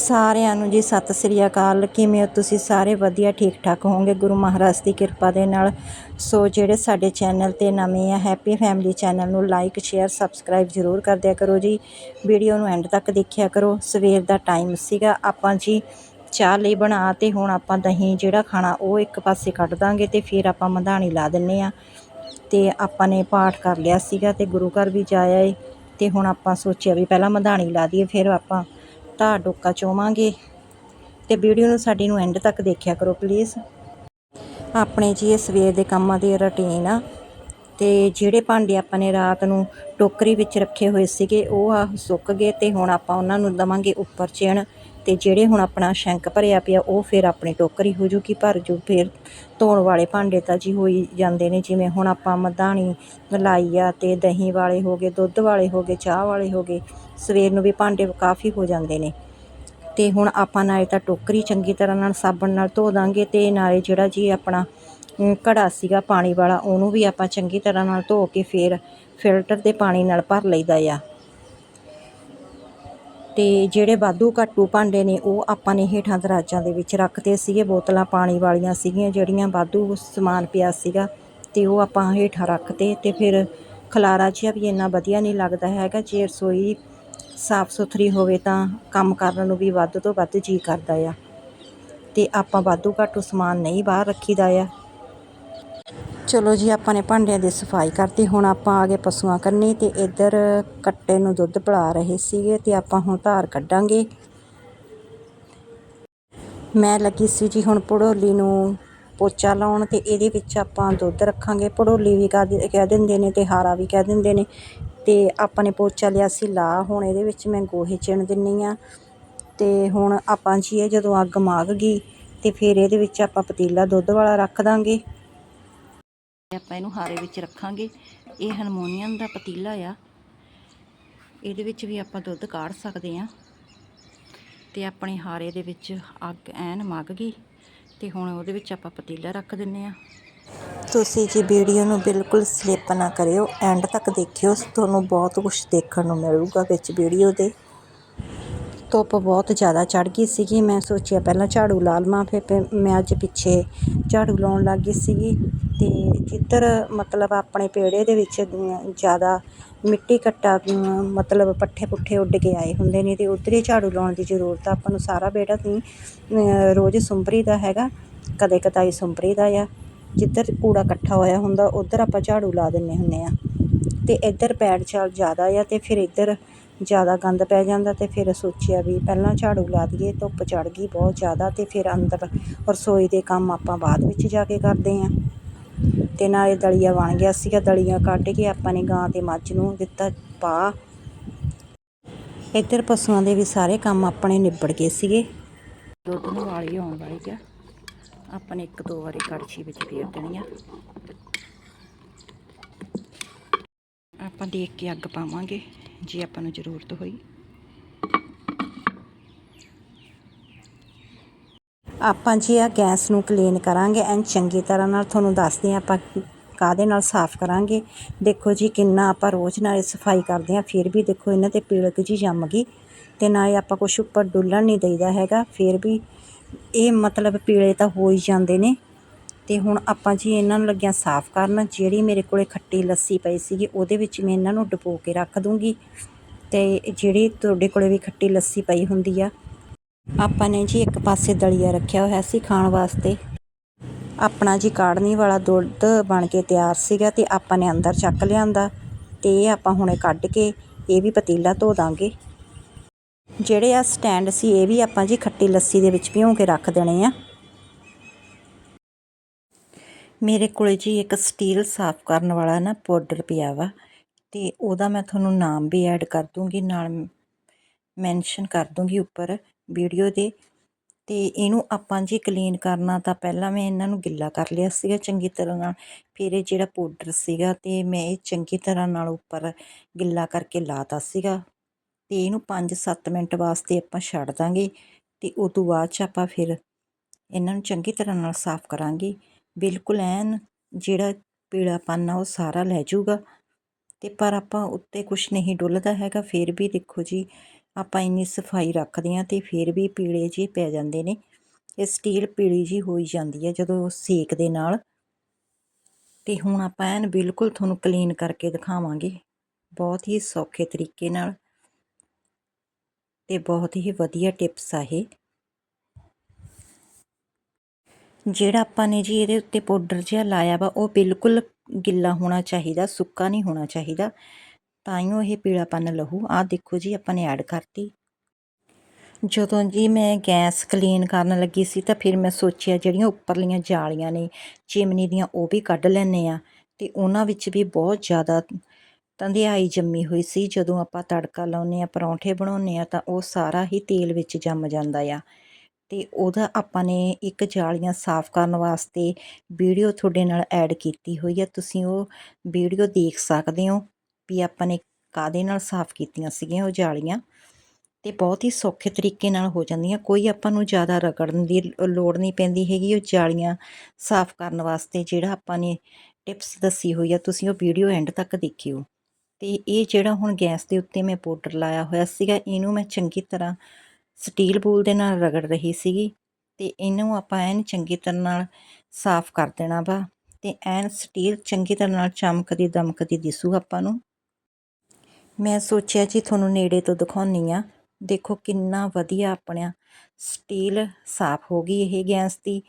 ਸਾਰਿਆਂ ਨੂੰ ਜੀ ਸਤਿ ਸ੍ਰੀ ਅਕਾਲ। ਕਿਵੇਂ ਹੋ ਤੁਸੀਂ? ਸਾਰੇ ਵਧੀਆ, ਠੀਕ ਠਾਕ ਹੋਵੋਗੇ? ਗੁਰੂ ਮਹਾਰਾਜ ਦੀ ਕਿਰਪਾ ਦੇ ਨਾਲ। ਸੋ ਜਿਹੜੇ ਸਾਡੇ ਚੈਨਲ ਤੇ ਨਵੇਂ ਆ ਹੈਪੀ ਫੈਮਿਲੀ ਚੈਨਲ ਨੂੰ ਲਾਈਕ ਸ਼ੇਅਰ ਸਬਸਕ੍ਰਾਈਬ ਜ਼ਰੂਰ ਕਰ ਦਿਆ ਕਰੋ ਜੀ। ਵੀਡੀਓ ਨੂੰ ਐਂਡ ਤੱਕ ਦੇਖਿਆ ਕਰੋ। ਸਵੇਰ ਦਾ ਟਾਈਮ ਸੀਗਾ। ਆਪਾਂ ਜੀ ਚਾਹ ਲਈ ਬਣਾ ਤੇ ਹੁਣ ਆਪਾਂ ਦਹੀਂ ਜਿਹੜਾ ਖਾਣਾ ਉਹ ਇੱਕ ਪਾਸੇ ਕੱਢ ਦਾਂਗੇ ਤੇ ਫਿਰ ਆਪਾਂ ਮਧਾਣੀ ਲਾ ਦਿੰਨੇ ਆ। ਤੇ ਆਪਾਂ ਨੇ ਪਾਠ ਕਰ ਲਿਆ ਸੀਗਾ ਤੇ ਗੁਰੂ ਘਰ ਵੀ ਜਾਇਆ ਏ। ਤੇ ਹੁਣ ਆਪਾਂ ਸੋਚਿਆ ਵੀ ਪਹਿਲਾਂ ਮਧਾਣੀ ਲਾ ਦਈਏ, ਫਿਰ ਆਪਾਂ ਧਾਰ ਡੋਕਾ ਚੋਵਾਂਗੇ ਤੇ ਵੀਡੀਓ ਨੂੰ ਸਾਡੀ ਨੂੰ ਐਂਡ ਤੱਕ ਦੇਖਿਆ ਕਰੋ ਪਲੀਜ਼ ਆਪਣੇ ਜੀ ਇਹ ਸਵੇਰ ਦੇ ਕੰਮਾਂ ਦੀ ਰੁਟੀਨ ਆ ਤੇ ਜਿਹੜੇ ਭਾਂਡੇ ਆਪਾਂ ਨੇ ਰਾਤ ਨੂੰ ਟੋਕਰੀ ਵਿੱਚ ਰੱਖੇ ਹੋਏ ਸੀਗੇ, ਉਹ ਆ ਸੁੱਕ ਗਏ ਤੇ ਹੁਣ ਆਪਾਂ ਉਹਨਾਂ ਨੂੰ ਦਵਾਂਗੇ ਉੱਪਰ ਚਿਣ। ਤੇ ਜਿਹੜੇ ਹੁਣ ਆਪਣਾ ਸ਼ੈਂਕ ਭਰਿਆ ਪਿਆ, ਉਹ ਫਿਰ ਆਪਣੀ ਟੋਕਰੀ ਹੋ ਜੂਗੀ, ਭਰ ਜੂ, ਫਿਰ ਧੋਣ ਵਾਲੇ ਭਾਂਡੇ ਤਾਂ ਜੀ ਹੋਈ ਜਾਂਦੇ ਨੇ, ਜਿਵੇਂ ਹੁਣ ਆਪਾਂ ਮਧਾਣੀ ਲਾਈ ਆ ਤੇ ਦਹੀਂ ਵਾਲੇ ਹੋ ਗਏ, ਦੁੱਧ ਵਾਲੇ ਹੋ ਗਏ, ਚਾਹ ਵਾਲੇ ਹੋ ਗਏ, ਸਵੇਰ ਨੂੰ ਵੀ ਭਾਂਡੇ ਕਾਫੀ ਹੋ ਜਾਂਦੇ ਨੇ। ਤੇ ਹੁਣ ਆਪਾਂ ਨਾਲੇ ਤਾਂ ਟੋਕਰੀ ਚੰਗੀ ਤਰ੍ਹਾਂ ਨਾਲ ਸਾਬਣ ਨਾਲ ਧੋ ਦਾਂਗੇ ਤੇ ਨਾਲੇ ਜਿਹੜਾ ਜੀ ਆਪਣਾ ਘੜਾ ਸੀਗਾ ਪਾਣੀ ਵਾਲਾ, ਉਹਨੂੰ ਵੀ ਆਪਾਂ ਚੰਗੀ ਤਰ੍ਹਾਂ ਨਾਲ ਧੋ ਕੇ ਫਿਰ ਫਿਲਟਰ ਦੇ ਪਾਣੀ ਨਾਲ ਭਰ ਲਈਦਾ ਆ। ਤੇ ਜਿਹੜੇ ਵਾਧੂ ਘਾਟੂ ਭਾਂਡੇ ਨੇ, ਉਹ ਆਪਾਂ ਨੇ ਹੇਠਾਂ ਦਰਾਜਾਂ ਦੇ ਵਿੱਚ ਰੱਖਤੇ ਸੀਗੇ। ਬੋਤਲਾਂ ਪਾਣੀ ਵਾਲੀਆਂ ਸੀਗੀਆਂ, ਜਿਹੜੀਆਂ ਵਾਧੂ ਸਮਾਨ ਪਿਆ ਸੀਗਾ ਤੇ ਉਹ ਆਪਾਂ ਹੇਠਾਂ ਰੱਖਤੇ ਤੇ ਫਿਰ ਖਲਾਰਾ ਜਿਹਾ ਵੀ ਇੰਨਾ ਵਧੀਆ ਨਹੀਂ ਲੱਗਦਾ ਹੈਗਾ। ਜੇ ਰਸੋਈ ਸਾਫ਼ ਸੁਥਰੀ ਹੋਵੇ ਤਾਂ ਕੰਮ ਕਰਨ ਨੂੰ ਵੀ ਵੱਧ ਤੋਂ ਵੱਧ ਜੀ ਕਰਦਾ ਆ। ਤੇ ਆਪਾਂ ਵਾਧੂ ਘਾਟੂ ਸਮਾਨ ਨਹੀਂ ਬਾਹਰ ਰੱਖੀਦਾ ਆ। ਚਲੋ ਜੀ, ਆਪਾਂ ਨੇ ਭਾਂਡਿਆਂ ਦੀ ਸਫ਼ਾਈ ਕਰਤੀ, ਹੁਣ ਆਪਾਂ ਆ ਗਏ ਪਸ਼ੂਆਂ ਕੰਨੀ ਤੇ ਇੱਧਰ ਕੱਟੇ ਨੂੰ ਦੁੱਧ ਪਿਲਾ ਰਹੇ ਸੀਗੇ ਤੇ ਆਪਾਂ ਹੁਣ ਧਾਰ ਕੱਢਾਂਗੇ। ਮੈਂ ਲੱਗੀ ਸੀ ਜੀ ਹੁਣ ਪੜੋਲੀ ਨੂੰ ਪੋਚਾ ਲਾਉਣ ਤੇ ਇਹਦੇ ਵਿੱਚ ਆਪਾਂ ਦੁੱਧ ਰੱਖਾਂਗੇ। ਪੜੋਲੀ ਵੀ ਕਹਿ ਕਹਿ ਦਿੰਦੇ ਨੇ ਤੇ ਹਾਰਾ ਵੀ ਕਹਿ ਦਿੰਦੇ ਨੇ ਤੇ ਆਪਾਂ ਨੇ ਪੋਚਾ ਲਿਆ ਸੀ ਲਾ ਹੁਣ ਇਹਦੇ ਵਿੱਚ ਮੈਂ ਗੋਹੇ ਚਿਣ ਦਿੰਨੀ ਆ। ਤੇ ਹੁਣ ਆਪਾਂ ਜੀ ਇਹ ਜਦੋਂ ਅੱਗ ਮਾਗ ਗਈ ਤੇ ਫਿਰ ਇਹਦੇ ਵਿੱਚ ਆਪਾਂ ਪਤੀਲਾ ਦੁੱਧ ਵਾਲਾ ਰੱਖ ਦਾਂਗੇ। ਆਪਾਂ ਇਹਨੂੰ ਹਾਰੇ ਵਿੱਚ ਰੱਖਾਂਗੇ। ਇਹ ਹਾਰਮੋਨੀਅਮ ਦਾ ਪਤੀਲਾ ਆ। ਇਹਦੇ ਵਿੱਚ ਵੀ ਆਪਾਂ ਦੁੱਧ ਕਾੜ ਸਕਦੇ ਆ। ਤੇ ਆਪਣੇ ਹਾਰੇ ਦੇ ਵਿੱਚ ਅੱਗ ਐਨ ਮੱਗ ਗਈ ਤੇ ਹੁਣ ਉਹਦੇ ਵਿੱਚ ਆਪਾਂ ਪਤੀਲਾ ਰੱਖ ਦਿੰਨੇ ਆ। ਤੁਸੀਂ ਜੀ ਵੀਡੀਓ ਨੂੰ ਬਿਲਕੁਲ ਸਲਿੱਪ ਨਾ ਕਰਿਓ। ਐਂਡ ਤੱਕ ਦੇਖਿਓ। ਤੁਹਾਨੂੰ ਬਹੁਤ ਕੁਝ ਦੇਖਣ ਨੂੰ ਮਿਲੂਗਾ ਵਿੱਚ ਵੀਡੀਓ ਦੇ। ਧੁੱਪ ਬਹੁਤ ਜ਼ਿਆਦਾ ਚੜ ਗਈ ਸੀਗੀ। ਮੈਂ ਸੋਚਿਆ ਪਹਿਲਾਂ ਝਾੜੂ ਲਾ ਲਵਾਂ, ਫਿਰ ਫਿਰ ਮੈਂ ਅੱਜ ਪਿੱਛੇ ਝਾੜੂ ਲਾਉਣ ਲੱਗ ਗਈ ਸੀਗੀ। ਅਤੇ ਜਿੱਧਰ ਮਤਲਬ ਆਪਣੇ ਪੇੜੇ ਦੇ ਵਿੱਚ ਜ਼ਿਆਦਾ ਮਿੱਟੀ ਕੱਟਾ ਮਤਲਬ ਪੱਠੇ ਪੁੱਠੇ ਉੱਡ ਕੇ ਆਏ ਹੁੰਦੇ ਨੇ ਅਤੇ ਉੱਧਰ ਹੀ ਝਾੜੂ ਲਾਉਣ ਦੀ ਜ਼ਰੂਰਤ ਆ। ਆਪਾਂ ਨੂੰ ਸਾਰਾ ਬੇੜਾ ਨਹੀਂ ਰੋਜ਼ ਸੁੰਭਰੀ ਦਾ ਹੈਗਾ, ਕਦੇ ਕਦਾਈ ਸੁੰਭਰੀ ਦਾ ਆ। ਜਿੱਧਰ ਕੂੜਾ ਇਕੱਠਾ ਹੋਇਆ ਹੁੰਦਾ, ਉੱਧਰ ਆਪਾਂ ਝਾੜੂ ਲਾ ਦਿੰਨੇ ਹੁੰਨੇ ਆ। ਅਤੇ ਇੱਧਰ ਪੈੜ ਚਾਲ ਜ਼ਿਆਦਾ ਆ ਅਤੇ ਫਿਰ ਇੱਧਰ ਜ਼ਿਆਦਾ ਗੰਦ ਪੈ ਜਾਂਦਾ ਤੇ ਫਿਰ ਸੋਚਿਆ ਵੀ ਪਹਿਲਾਂ ਝਾੜੂ ਲਾ ਦਈਏ, ਧੁੱਪ ਚੜ੍ਹ ਗਈ ਬਹੁਤ ਜ਼ਿਆਦਾ ਤੇ ਫਿਰ ਅੰਦਰ ਰਸੋਈ ਦੇ ਕੰਮ ਆਪਾਂ ਬਾਅਦ ਵਿੱਚ ਜਾ ਕੇ ਕਰਦੇ ਹਾਂ। ਤੇ ਨਾਲੇ ਦਲੀਆ ਬਣ ਗਿਆ ਸੀਗਾ, ਦਲੀਆ ਕੱਢ ਕੇ ਆਪਾਂ ਨੇ ਗਾਂ ਤੇ ਮੱਝ ਨੂੰ ਦਿੱਤਾ ਪਾ। ਇੱਧਰ ਪਸ਼ੂਆਂ ਦੇ ਵੀ ਸਾਰੇ ਕੰਮ ਆਪਣੇ ਨਿਬੜ ਗਏ ਸੀਗੇ। ਦੁੱਧ ਨੂੰ ਵਾਲੀ ਆਉਣ ਵਾਲੀ ਆ। ਆਪਾਂ ਨੇ ਇੱਕ ਦੋ ਵਾਰੀ ਕੜਛੀ ਵਿੱਚ ਫੇਰ ਦੇਣੀ ਆ। ਆਪਾਂ ਦੇਖ ਕੇ ਅੱਗ ਪਾਵਾਂਗੇ। ਜੇ, ਆਪਾਂ ਨੂੰ ਜ਼ਰੂਰਤ ਹੋਈ। ਆਪਾਂ ਜੀ ਆ ਗੈਸ ਨੂੰ ਕਲੀਨ ਕਰਾਂਗੇ ਐਨ ਚੰਗੀ ਤਰ੍ਹਾਂ ਨਾਲ ਤੁਹਾਨੂੰ ਦੱਸਦੇ ਹਾਂ ਆਪਾਂ ਕਾਦੇ ਨਾਲ ਸਾਫ਼ ਕਰਾਂਗੇ। ਦੇਖੋ ਜੀ, ਕਿੰਨਾ ਆਪਾਂ ਰੋਜ਼ ਨਾਲ ਸਫ਼ਾਈ ਕਰਦੇ ਹਾਂ, ਫਿਰ ਵੀ ਦੇਖੋ ਇਹਨਾਂ ਤੇ ਪੀਲਕ ਜੀ ਜੰਮ ਗਈ ਤੇ ਨਾ ਇਹ ਆਪਾਂ ਕੁਛ ਉੱਪਰ ਡੁੱਲਣ ਨਹੀਂ ਦਈਦਾ ਹੈਗਾ, ਫਿਰ ਵੀ ਇਹ ਮਤਲਬ ਪੀਲੇ ਤਾਂ ਹੋ ਹੀ ਜਾਂਦੇ ਨੇ। ਅਤੇ ਹੁਣ ਆਪਾਂ ਜੀ ਇਹਨਾਂ ਨੂੰ ਲੱਗਿਆ ਸਾਫ਼ ਕਰਨ, ਜਿਹੜੀ ਮੇਰੇ ਕੋਲੇ ਖੱਟੀ ਲੱਸੀ ਪਈ ਸੀਗੀ, ਉਹਦੇ ਵਿੱਚ ਮੈਂ ਇਹਨਾਂ ਨੂੰ ਡੁਬੋ ਕੇ ਰੱਖ ਦੂੰਗੀ। ਤੇ ਜਿਹੜੀ ਤੁਹਾਡੇ ਕੋਲੇ ਵੀ ਖੱਟੀ ਲੱਸੀ ਪਈ ਹੁੰਦੀ ਆ, ਆਪਾਂ ਨੇ ਜੀ ਇੱਕ ਪਾਸੇ ਦਲੀਆ ਰੱਖਿਆ ਹੋਇਆ ਸੀ ਖਾਣ ਵਾਸਤੇ। ਆਪਣਾ ਜੀ ਕਾੜਨੀ ਵਾਲਾ ਦੁੱਧ ਬਣ ਕੇ ਤਿਆਰ ਸੀਗਾ ਤੇ ਆਪਾਂ ਨੇ ਅੰਦਰ ਚੱਕ ਲਿਆਂਦਾ ਤੇ ਇਹ ਆਪਾਂ ਹੁਣੇ ਕੱਢ ਕੇ ਇਹ ਵੀ ਪਤੀਲਾ ਧੋ ਦਾਂਗੇ। ਜਿਹੜੇ ਆ ਸਟੈਂਡ ਸੀ, ਇਹ ਵੀ ਆਪਾਂ ਜੀ ਖੱਟੀ ਲੱਸੀ ਦੇ ਵਿੱਚ ਭਿਉਂ ਕੇ ਰੱਖ ਦੇਣੇ ਆ। ਮੇਰੇ ਕੋਲੇ ਜੀ ਇੱਕ ਸਟੀਲ ਸਾਫ਼ ਕਰਨ ਵਾਲਾ ਨਾ ਪਾਊਡਰ ਪਿਆ ਵਾ ਤੇ ਉਹਦਾ ਮੈਂ ਤੁਹਾਨੂੰ ਨਾਮ ਵੀ ਐਡ ਕਰ ਦੂੰਗੀ, ਨਾਲ ਮੈਂਸ਼ਨ ਕਰ ਦੂੰਗੀ ਉੱਪਰ ਵੀਡੀਓ ਦੇ। ਤੇ ਇਹਨੂੰ ਆਪਾਂ ਜੀ ਕਲੀਨ ਕਰਨਾ ਤਾਂ ਪਹਿਲਾਂ ਮੈਂ ਇਹਨਾਂ ਨੂੰ ਗਿੱਲਾ ਕਰ ਲਿਆ ਸੀਗਾ ਚੰਗੀ ਤਰ੍ਹਾਂ ਨਾਲ, ਫਿਰ ਇਹ ਜਿਹੜਾ ਪਾਊਡਰ ਸੀਗਾ ਤੇ ਮੈਂ ਇਹ ਚੰਗੀ ਤਰ੍ਹਾਂ ਨਾਲ ਉੱਪਰ ਗਿੱਲਾ ਕਰਕੇ ਲਾਤਾ ਸੀਗਾ। ਤੇ ਇਹਨੂੰ 5-7 ਮਿੰਟ ਵਾਸਤੇ ਆਪਾਂ ਛੱਡ ਦਾਂਗੇ ਤੇ ਉਸ ਤੋਂ ਬਾਅਦ ਚ ਆਪਾਂ ਫਿਰ ਇਹਨਾਂ ਨੂੰ ਚੰਗੀ ਤਰ੍ਹਾਂ ਨਾਲ ਸਾਫ਼ ਕਰਾਂਗੇ। ਬਿਲਕੁਲ ਐਨ ਜਿਹੜਾ ਪੀਲਾਪਨ ਆ ਉਹ ਸਾਰਾ ਲੈ ਜਾਊਗਾ। ਅਤੇ ਪਰ ਆਪਾਂ ਉੱਤੇ ਕੁਝ ਨਹੀਂ ਡੁੱਲਦਾ ਹੈਗਾ, ਫਿਰ ਵੀ ਦੇਖੋ ਜੀ, ਆਪਾਂ ਇੰਨੀ ਸਫ਼ਾਈ ਰੱਖਦੇ ਹਾਂ ਅਤੇ ਫਿਰ ਵੀ ਪੀਲੇ ਜਿਹੇ ਪੈ ਜਾਂਦੇ ਨੇ। ਇਹ ਸਟੀਲ ਪੀਲੀ ਜੀ ਹੋਈ ਜਾਂਦੀ ਹੈ ਜਦੋਂ ਸੇਕ ਦੇ ਨਾਲ। ਤੇ ਹੁਣ ਆਪਾਂ ਐਨ ਬਿਲਕੁਲ ਤੁਹਾਨੂੰ ਕਲੀਨ ਕਰਕੇ ਦਿਖਾਵਾਂਗੇ, ਬਹੁਤ ਹੀ ਸੌਖੇ ਤਰੀਕੇ ਨਾਲ। ਤੇ ਬਹੁਤ ਹੀ ਵਧੀਆ ਟਿਪਸ ਆ ਇਹ। ਜਿਹੜਾ ਆਪਾਂ ਨੇ ਜੀ ਇਹਦੇ ਉੱਤੇ ਪਾਊਡਰ ਜਿਹਾ ਲਾਇਆ ਵਾ, ਉਹ ਬਿਲਕੁਲ ਗਿੱਲਾ ਹੋਣਾ ਚਾਹੀਦਾ, ਸੁੱਕਾ ਨਹੀਂ ਹੋਣਾ ਚਾਹੀਦਾ। ਤਾਂ ਹੀ ਉਹ ਇਹ ਪੀਲਾਪਨ ਲਹੂ। ਆਹ ਦੇਖੋ ਜੀ, ਆਪਾਂ ਨੇ ਐਡ ਕਰਤੀ। ਜਦੋਂ ਜੀ ਮੈਂ ਗੈਸ ਕਲੀਨ ਕਰਨ ਲੱਗੀ ਸੀ, ਤਾਂ ਫਿਰ ਮੈਂ ਸੋਚਿਆ ਜਿਹੜੀਆਂ ਉੱਪਰਲੀਆਂ ਜਾਲੀਆਂ ਨੇ, ਚਿਮਨੀ ਦੀਆਂ, ਉਹ ਵੀ ਕੱਢ ਲੈਣੇ ਆ ਤੇ ਉਹਨਾਂ ਵਿੱਚ ਵੀ ਬਹੁਤ ਜ਼ਿਆਦਾ ਧੰਦਿਆਈ ਜੰਮੀ ਹੋਈ ਸੀ। ਜਦੋਂ ਆਪਾਂ ਤੜਕਾ ਲਾਉਨੇ ਆ ਪਰੌਂਠੇ ਬਣਾਉਨੇ ਆ ਤਾਂ ਉਹ ਸਾਰਾ ਹੀ ਤੇਲ ਵਿੱਚ ਜੰਮ ਜਾਂਦਾ ਆ। ਅਤੇ ਉਹਦਾ ਆਪਾਂ ਨੇ ਇੱਕ ਜਾਲੀਆਂ ਸਾਫ਼ ਕਰਨ ਵਾਸਤੇ ਵੀਡੀਓ ਤੁਹਾਡੇ ਨਾਲ ਐਡ ਕੀਤੀ ਹੋਈ ਹੈ ਤੁਸੀਂ ਉਹ ਵੀਡੀਓ ਦੇਖ ਸਕਦੇ ਹੋ ਵੀ ਆਪਾਂ ਨੇ ਕਾਦੇ ਨਾਲ ਸਾਫ਼ ਕੀਤੀਆਂ ਸੀਗੀਆਂ ਉਹ ਜਾਲੀਆਂ। ਤੇ ਬਹੁਤ ਹੀ ਸੌਖੇ ਤਰੀਕੇ ਨਾਲ ਹੋ ਜਾਂਦੀਆਂ। ਕੋਈ ਆਪਾਂ ਨੂੰ ਜ਼ਿਆਦਾ ਰਗੜਨ ਦੀ ਲੋੜ ਨਹੀਂ ਪੈਂਦੀ ਹੈਗੀ। ਉਹ ਜਾਲੀਆਂ ਸਾਫ਼ ਕਰਨ ਵਾਸਤੇ ਜਿਹੜਾ ਆਪਾਂ ਨੇ ਟਿਪਸ ਦੱਸੀ ਹੋਈ ਆ, ਤੁਸੀਂ ਉਹ ਵੀਡੀਓ ਐਂਡ ਤੱਕ ਦੇਖਿਓ। ਤੇ ਇਹ ਜਿਹੜਾ ਹੁਣ ਗੈਸ ਦੇ ਉੱਤੇ ਮੈਂ ਪਾਊਡਰ ਲਾਇਆ ਹੋਇਆ ਸੀਗਾ, ਇਹਨੂੰ ਮੈਂ ਚੰਗੀ ਤਰ੍ਹਾਂ ਸਟੀਲ ਬੂਲ ਦੇ ਨਾਲ ਰਗੜ ਰਹੀ ਸੀਗੀ ਤੇ ਇਹਨੂੰ ਆਪਾਂ ਐਨ ਚੰਗੀ ਤਰ੍ਹਾਂ ਨਾਲ ਸਾਫ਼ ਕਰ ਦੇਣਾ ਵਾ ਤੇ ਐਨ ਸਟੀਲ ਚੰਗੀ ਤਰ੍ਹਾਂ ਨਾਲ ਚਮਕਦੀ ਦਮਕਦੀ ਦਿਸੂ ਆਪਾਂ ਨੂੰ। ਮੈਂ ਸੋਚਿਆ ਜੀ ਤੁਹਾਨੂੰ ਨੇੜੇ ਤੋਂ ਦਿਖਾਉਣੀ ਆ। ਦੇਖੋ ਕਿੰਨਾ ਵਧੀਆ ਆਪਣਾ ਸਟੀਲ ਸਾਫ਼ ਹੋ ਗਈ ਇਹ ਗੈਸ ਦੀ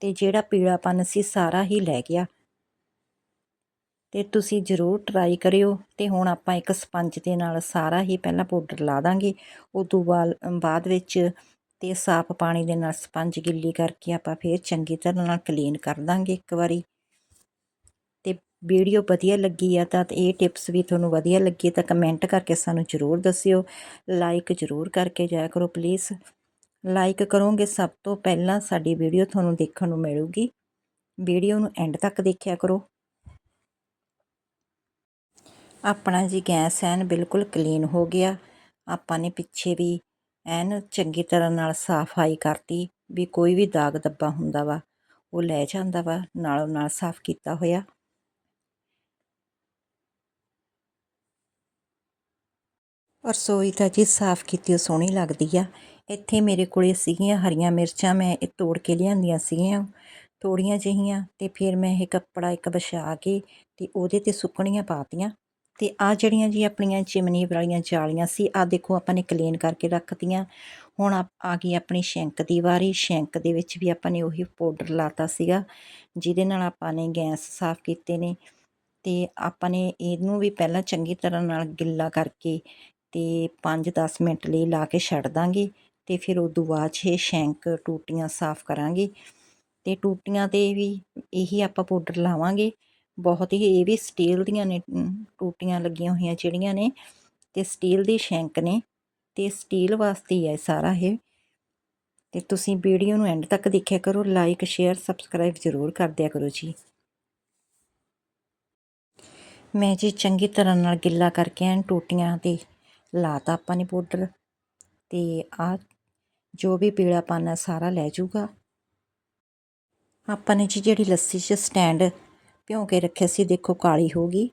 ਤੇ ਜਿਹੜਾ ਪੀੜਾਪਨ ਸੀ ਸਾਰਾ ਹੀ ਲੈ ਗਿਆ। ਤੇ ਤੁਸੀਂ ਜ਼ਰੂਰ ਟਰਾਈ ਕਰਿਓ ਤੇ ਹੁਣ ਆਪਾਂ ਇੱਕ ਸਪੰਜ ਦੇ ਨਾਲ ਸਾਰਾ ਹੀ ਪਹਿਲਾਂ ਪਾਊਡਰ ਲਾ ਦਾਂਗੇ। ਉਦੋਂ ਬਾਅਦ ਵਿੱਚ ਤੇ ਸਾਫ਼ ਪਾਣੀ ਦੇ ਨਾਲ ਸਪੰਜ ਗਿੱਲੀ ਕਰਕੇ ਆਪਾਂ ਫੇਰ ਚੰਗੀ ਤਰ੍ਹਾਂ ਨਾਲ ਕਲੀਨ ਕਰ ਦਾਂਗੇ ਇੱਕ ਵਾਰੀ। ਤੇ ਵੀਡੀਓ ਵਧੀਆ ਲੱਗੀ ਆ ਤਾਂ ਇਹ ਟਿਪਸ ਵੀ ਤੁਹਾਨੂੰ ਵਧੀਆ ਲੱਗੀ ਤਾਂ ਕਮੈਂਟ ਕਰਕੇ ਸਾਨੂੰ ਜ਼ਰੂਰ ਦੱਸਿਓ। ਲਾਈਕ ਜ਼ਰੂਰ ਕਰਕੇ ਜਾਇਆ ਕਰੋ ਪਲੀਜ਼ ਲਾਈਕ ਕਰੋਗੇ ਸਭ ਤੋਂ ਪਹਿਲਾਂ ਸਾਡੀ ਵੀਡੀਓ ਤੁਹਾਨੂੰ ਦੇਖਣ ਨੂੰ ਮਿਲੂਗੀ। ਵੀਡੀਓ ਨੂੰ ਐਂਡ ਤੱਕ ਦੇਖਿਆ ਕਰੋ। ਆਪਣਾ ਜੀ ਗੈਸ ਐਨ ਬਿਲਕੁਲ ਕਲੀਨ ਹੋ ਗਿਆ। ਆਪਾਂ ਨੇ ਪਿੱਛੇ ਵੀ ਐਨ ਚੰਗੀ ਤਰ੍ਹਾਂ ਨਾਲ ਸਫ਼ਾਈ ਕਰਤੀ ਵੀ ਕੋਈ ਵੀ ਦਾਗ ਦੱਬਾ ਹੁੰਦਾ ਵਾ, ਉਹ ਲੈ ਜਾਂਦਾ ਵਾ, ਨਾਲੋਂ ਨਾਲ ਸਾਫ਼ ਕੀਤਾ ਹੋਇਆ। ਰਸੋਈ ਤਾਂ ਜੀ ਸਾਫ਼ ਕੀਤੀ, ਉਹ ਸੋਹਣੀ ਲੱਗਦੀ ਆ। ਇੱਥੇ ਮੇਰੇ ਕੋਲੇ ਸੀਗੀਆਂ ਹਰੀਆਂ ਮਿਰਚਾਂ, ਮੈਂ ਇਹ ਤੋੜ ਕੇ ਲਿਆਂਦੀਆਂ ਸੀਗੀਆਂ। ਤੋੜੀਆਂ ਜਿਹੀਆਂ ਤੇ ਫਿਰ ਮੈਂ ਇਹ ਕੱਪੜਾ ਇੱਕ ਵਿਛਾ ਕੇ ਤੇ ਉਹਦੇ ਤੇ ਸੁੱਕਣੀਆਂ ਪਾਤੀਆਂ। ਤੇ ਆ ਜਿਹੜੀਆਂ ਜੀ ਆਪਣੀਆਂ ਚਿਮਨੀ ਵਾਲੀਆਂ ਜਾਲੀਆਂ ਸੀ ਆ ਦੇਖੋ ਆਪਾਂ ਨੇ ਕਲੀਨ ਕਰਕੇ ਰੱਖਤੀਆਂ। ਹੁਣ ਆ ਗਈ ਆਪਣੀ ਸ਼ੈਂਕ ਦੀ ਵਾਰੀ, ਸ਼ੈਂਕ ਦੇ ਵਿੱਚ ਵੀ ਆਪਾਂ ਨੇ ਉਹੀ ਪਾਊਡਰ ਲਾਤਾ ਸੀਗਾ, ਜਿਹਦੇ ਨਾਲ ਆਪਾਂ ਨੇ ਗੈਸ ਸਾਫ਼ ਕੀਤੇ ਨੇ। ਤੇ ਆਪਾਂ ਨੇ ਇਹਨੂੰ ਵੀ ਪਹਿਲਾਂ ਚੰਗੀ ਤਰ੍ਹਾਂ ਨਾਲ ਗਿੱਲਾ ਕਰਕੇ ਤੇ 5-10 ਮਿੰਟ ਲਈ ਲਾ ਕੇ ਛੱਡ ਦਾਂਗੇ ਤੇ ਫਿਰ ਉਦੋਂ ਬਾਅਦ 'ਚ ਇਹ ਸ਼ੈਂਕ ਟੂਟੀਆਂ ਸਾਫ਼ ਕਰਾਂਗੇ। ਤੇ ਟੂਟੀਆਂ ਤੇ ਵੀ ਇਹੀ ਆਪਾਂ ਪਾਊਡਰ ਲਾਵਾਂਗੇ। ਬਹੁਤ ਹੀ, ਇਹ ਵੀ ਸਟੀਲ ਦੀਆਂ ਨੇ ਟੂਟੀਆਂ ਲੱਗੀਆਂ ਹੋਈਆਂ ਜਿਹੜੀਆਂ ਨੇ ਤੇ ਸਟੀਲ ਦੀ ਸ਼ੈਂਕ ਨੇ ਤੇ ਸਟੀਲ ਵਾਸਤੇ ਹੀ ਹੈ ਸਾਰਾ ਇਹ। ਤੇ ਤੁਸੀਂ ਵੀਡੀਓ ਨੂੰ ਐਂਡ ਤੱਕ ਦੇਖਿਆ ਕਰੋ ਲਾਈਕ ਸ਼ੇਅਰ ਸਬਸਕ੍ਰਾਈਬ ਜ਼ਰੂਰ ਕਰ ਦਿਆ ਕਰੋ ਜੀ। ਮੈਂ ਜੀ ਚੰਗੀ ਤਰ੍ਹਾਂ ਨਾਲ ਗਿੱਲਾ ਕਰਕੇ ਐਨ ਟੂਟੀਆਂ ਤੇ ਲਾਤਾ ਆਪਾਂ ਨੇ ਪਾਊਡਰ ਤੇ ਆ ਜੋ ਵੀ ਪੀਲਾਪਨ ਹੈ ਸਾਰਾ ਲੈ ਜਾਊਗਾ ਆਪਾਂ ਨੇ ਜੀ ਜਿਹੜੀ ਲੱਸੀ 'ਚ ਸਟੈਂਡ ਭਿਉਂ ਕੇ ਰੱਖਿਆ ਸੀ, ਦੇਖੋ ਕਾਲੀ ਹੋ ਗਈ।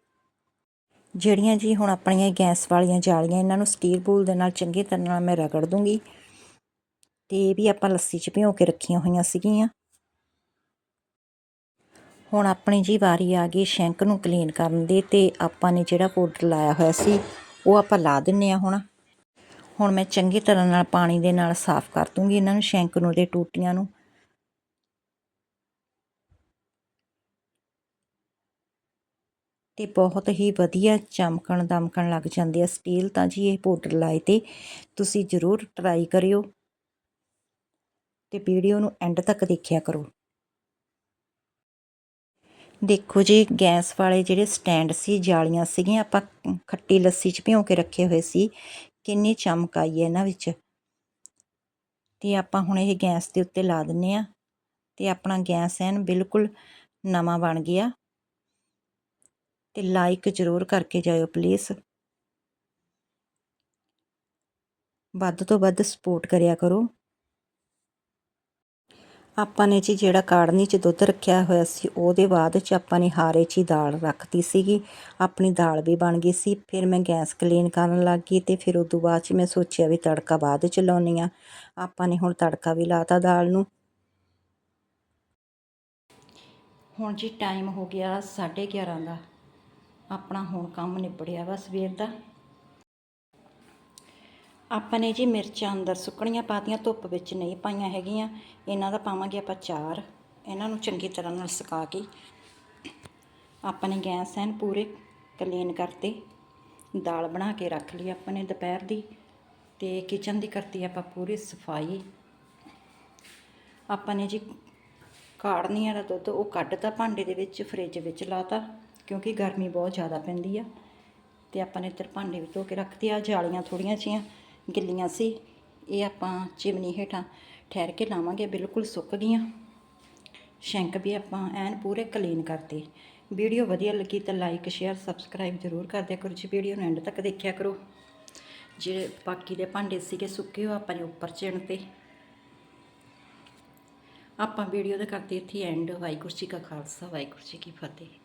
ਜਿਹੜੀਆਂ ਜੀ ਹੁਣ ਆਪਣੀਆਂ ਗੈਸ ਵਾਲੀਆਂ ਜਾਲੀਆਂ, ਇਹਨਾਂ ਨੂੰ ਸਟੀਲ ਬੋਲ ਦੇ ਨਾਲ ਚੰਗੀ ਤਰ੍ਹਾਂ ਨਾਲ ਮੈਂ ਰਗੜ ਦੂੰਗੀ। ਤੇ ਇਹ ਵੀ ਆਪਾਂ ਲੱਸੀ 'ਚ ਭਿਉਂ ਕੇ ਰੱਖੀਆਂ ਹੋਈਆਂ ਸੀਗੀਆਂ। ਹੁਣ ਆਪਣੀ ਜੀ ਵਾਰੀ ਆ ਗਈ ਸ਼ੈਂਕ ਨੂੰ ਕਲੀਨ ਕਰਨ ਦੀ ਤੇ ਆਪਾਂ ਨੇ ਜਿਹੜਾ ਪਾਊਡਰ ਲਾਇਆ ਹੋਇਆ ਸੀ, ਉਹ ਆਪਾਂ ਲਾ ਦਿੰਨੇ ਆ ਹੁਣ। ਹੁਣ ਮੈਂ ਚੰਗੀ ਤਰ੍ਹਾਂ ਨਾਲ ਪਾਣੀ ਦੇ ਨਾਲ ਸਾਫ਼ ਕਰ ਦੂੰਗੀ ਇਹਨਾਂ ਨੂੰ ਸ਼ੈਂਕ ਨੂੰ ਤੇ ਟੂਟੀਆਂ ਨੂੰ। ਤੇ ਬਹੁਤ ਹੀ ਵਧੀਆ ਚਮਕਣ ਦਮਕਣ ਲੱਗ ਜਾਂਦੇ ਆ ਸਟੀਲ ਤਾਂ ਜੀ ਇਹ ਪਾਊਡਰ ਲਾਏ ਤੇ। ਤੁਸੀਂ ਜ਼ਰੂਰ ਟਰਾਈ ਕਰਿਓ। ਤੇ ਵੀਡੀਓ ਨੂੰ ਐਂਡ ਤੱਕ ਦੇਖਿਆ ਕਰੋ। ਦੇਖੋ ਜੀ, ਗੈਸ ਵਾਲੇ ਜਿਹੜੇ ਸਟੈਂਡ ਸੀ, ਜਾਲੀਆਂ ਸੀਗੀਆਂ, ਆਪਾਂ ਖੱਟੀ ਲੱਸੀ 'ਚ ਭਿਉਂ ਕੇ ਰੱਖੇ ਹੋਏ ਸੀ। ਕਿੰਨੀ ਚਮਕ ਆਈ ਹੈ ਇਹਨਾਂ ਵਿੱਚ। ਤੇ ਆਪਾਂ ਹੁਣ ਇਹ ਗੈਸ ਦੇ ਉੱਤੇ ਲਾ ਦਿੰਨੇ ਆ। ਤੇ ਆਪਣਾ ਗੈਸ ਐਨ ਬਿਲਕੁਲ ਨਵਾਂ ਬਣ ਗਿਆ। ਤੇ ਲਾਈਕ ਜ਼ਰੂਰ ਕਰਕੇ ਜਾਇਓ ਪਲੀਜ਼ ਵੱਧ ਤੋਂ ਵੱਧ ਸਪੋਰਟ ਕਰਿਆ ਕਰੋ। ਆਪਾਂ ਨੇ ਜੀ ਜਿਹੜਾ ਕਾੜਨੀ 'ਚ ਦੁੱਧ ਰੱਖਿਆ ਹੋਇਆ ਸੀ, ਉਹਦੇ ਬਾਅਦ 'ਚ ਆਪਾਂ ਨੇ ਹਾਰੇ 'ਚ ਹੀ ਦਾਲ ਰੱਖਤੀ ਸੀਗੀ। ਆਪਣੀ ਦਾਲ ਵੀ ਬਣ ਗਈ ਸੀ, ਫਿਰ ਮੈਂ ਗੈਸ ਕਲੀਨ ਕਰਨ ਲੱਗ ਗਈ ਤੇ ਫਿਰ ਉਦੋਂ ਬਾਅਦ 'ਚ ਮੈਂ ਸੋਚਿਆ ਵੀ ਤੜਕਾ ਬਾਅਦ 'ਚ ਲਾਉਣੀ ਆ ਆਪਾਂ ਨੇ ਹੁਣ ਤੜਕਾ ਵੀ ਲਾਤਾ ਦਾਲ ਨੂੰ। ਹੁਣ ਜੀ ਟਾਈਮ ਹੋ ਗਿਆ 11:30 ਦਾ। ਆਪਣਾ ਹੁਣ ਕੰਮ ਨਿਬੜਿਆ ਵਾ ਸਵੇਰ ਦਾ। ਆਪਾਂ ਨੇ ਜੀ ਮਿਰਚਾਂ ਅੰਦਰ ਸੁੱਕਣੀਆਂ ਪਾਤੀਆਂ, ਧੁੱਪ ਵਿੱਚ ਨਹੀਂ ਪਾਈਆਂ ਹੈਗੀਆਂ। ਇਹਨਾਂ ਦਾ ਪਾਵਾਂਗੇ ਆਪਾਂ ਚਾਰ। ਇਹਨਾਂ ਨੂੰ ਚੰਗੀ ਤਰ੍ਹਾਂ ਨਾਲ ਸੁਕਾ ਕੇ ਆਪਾਂ ਨੇ ਗੈਸ ਐਨ ਪੂਰੇ ਕਲੀਨ ਕਰਤੇ। ਦਾਲ ਬਣਾ ਕੇ ਰੱਖ ਲਈ ਆਪਾਂ ਨੇ ਦੁਪਹਿਰ ਦੀ ਤੇ ਕਿਚਨ ਦੀ ਕਰਤੀ ਆਪਾਂ ਪੂਰੀ ਸਫ਼ਾਈ। ਆਪਾਂ ਨੇ ਜੀ ਕਾੜਨੀਆਂ ਦਾ ਦੁੱਧ ਉਹ ਕੱਢਤਾ, ਭਾਂਡੇ ਦੇ ਵਿੱਚ, ਫ੍ਰਿਜ ਵਿੱਚ ਲਾਤਾ। ਕਿਉਂਕਿ ਗਰਮੀ ਬਹੁਤ ਜ਼ਿਆਦਾ ਪੈਂਦੀ ਆ। ਤੇ ਆਪਾਂ ਨੇ ਇੱਧਰ ਭਾਂਡੇ ਵੀ ਧੋ ਕੇ ਰੱਖਤੇ ਆ, ਜਾਲੀਆਂ ਥੋੜੀਆਂ ਜਿਹੀਆਂ ਗਿੱਲੀਆਂ ਸੀ। ਇਹ ਆਪਾਂ ਚਿਮਨੀ ਹੇਠਾਂ ਠਹਿਰ ਕੇ ਲਾਵਾਂਗੇ, ਬਿਲਕੁਲ ਸੁੱਕ ਗਈਆਂ। ਸ਼ੈਂਕ ਵੀ ਆਪਾਂ ਐਨ ਪੂਰੇ ਕਲੀਨ ਕਰਤੇ। ਵੀਡੀਓ ਵਧੀਆ ਲੱਗੀ ਤਾਂ ਲਾਈਕ, ਸ਼ੇਅਰ, ਸਬਸਕ੍ਰਾਈਬ ਜ਼ਰੂਰ ਕਰ ਦਿਆ ਕਰੋ ਜੀ। ਵੀਡੀਓ ਨੂੰ ਐਂਡ ਤੱਕ ਦੇਖਿਆ ਕਰੋ। ਜਿਹੜੇ ਬਾਕੀ ਦੇ ਭਾਂਡੇ ਸੀਗੇ ਸੁੱਕੇ, ਉਹ ਆਪਾਂ ਨੇ ਉੱਪਰ ਚਿਣ ਤੇ। ਆਪਾਂ ਵੀਡੀਓ ਦਾ ਕਰਦੇ ਇੱਥੇ ਐਂਡ। ਵਾਹਿਗੁਰੂ ਜੀ ਕਾ ਖਾਲਸਾ, ਵਾਹਿਗੁਰੂ ਜੀ ਕੀ ਫਤਿਹ।